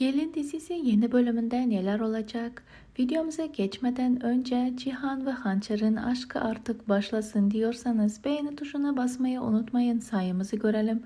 Gelin dizisi yeni bölümünde neler olacak? Videomuza geçmeden önce Cihan ve Hançer'in aşkı artık başlasın diyorsanız beğeni tuşuna basmayı unutmayın sayımızı görelim.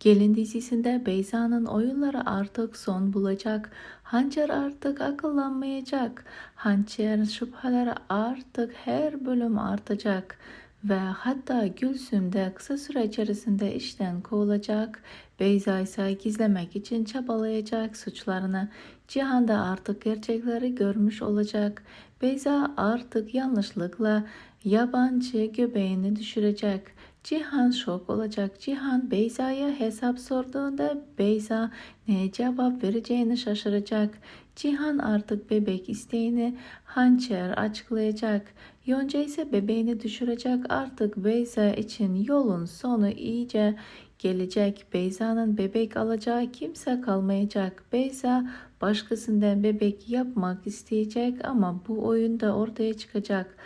Gelin dizisinde Beyza'nın oyunları artık son bulacak. Hançer artık akıllanmayacak. Hançer şüpheleri artık her bölüm artacak ve hatta Gülsüm de kısa süre içerisinde işten kovulacak. Beyza ise gizlemek için çabalayacak suçlarını. Cihan da artık gerçekleri görmüş olacak. Beyza artık yanlışlıkla yabancı göbeğini düşürecek. Cihan şok olacak. Cihan Beyza'ya hesap sorduğunda Beyza ne cevap vereceğini şaşıracak. Cihan artık bebek isteğini hançer açıklayacak. Yonca ise bebeğini düşürecek. Artık Beyza için yolun sonu iyice gelecek. Beyza'nın bebek alacağı kimse kalmayacak. Beyza başkasından bebek yapmak isteyecek ama bu oyunda ortaya çıkacak.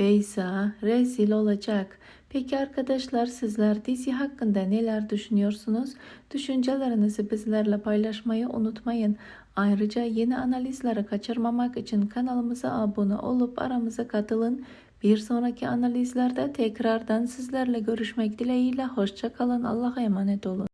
Beyza rezil olacak. Peki arkadaşlar sizler dizi hakkında neler düşünüyorsunuz? Düşüncelerinizi bizlerle paylaşmayı unutmayın. Ayrıca yeni analizleri kaçırmamak için kanalımıza abone olup aramıza katılın. Bir sonraki analizlerde tekrardan sizlerle görüşmek dileğiyle. Hoşçakalın. Allah'a emanet olun.